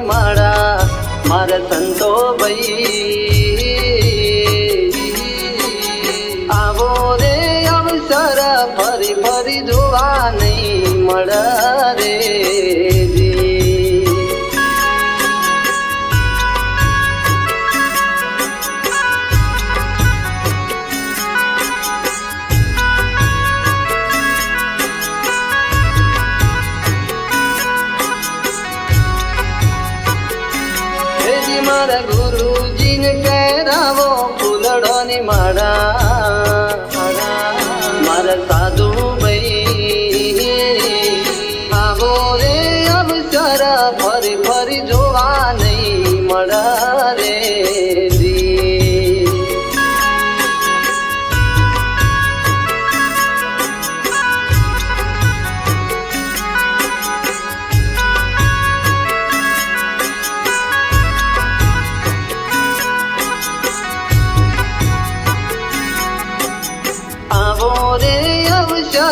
મારા મારા સંતો ભાઈ. મારા ગુરુજીને કહેરાવો ફૂલડોની મારા મારા સાધુ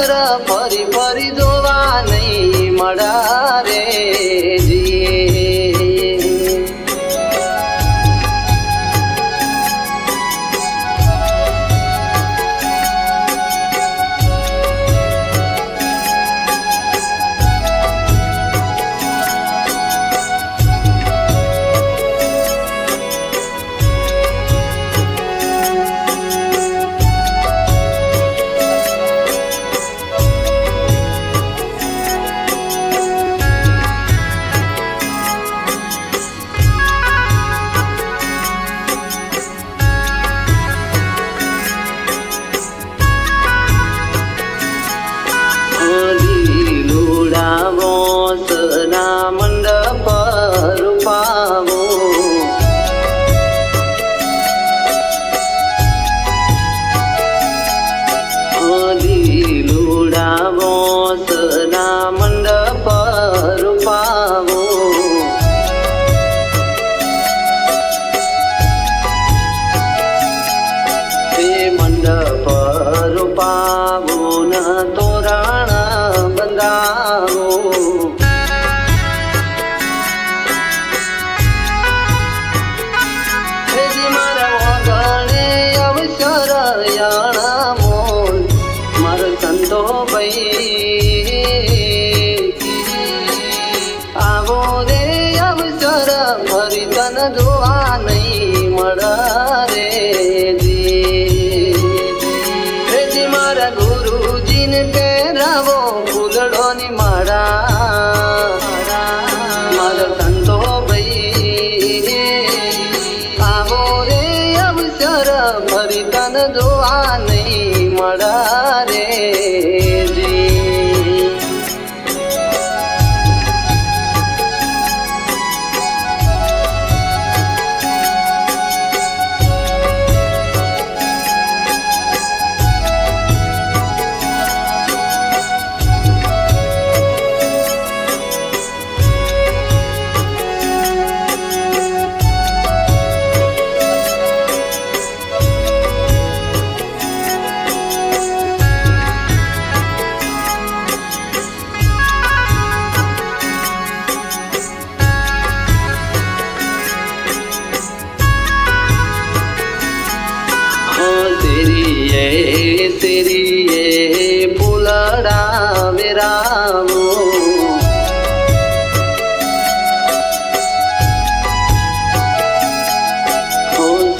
ફરી ફરી જોવા નહીં મળા જી. મંડપ રૂપાવો ન તોરણ બંધાવો. અવસર યાણા મોલ માર સંતો ભાઈ ગુરુજીને પહેરાવો ફૂલડોની ની મારા સંતો ભાઈ. આવો રે અવસર ફરી તન જોવા નહીં મળા તેરી એ તેરી એ ફૂલડા વેરાવો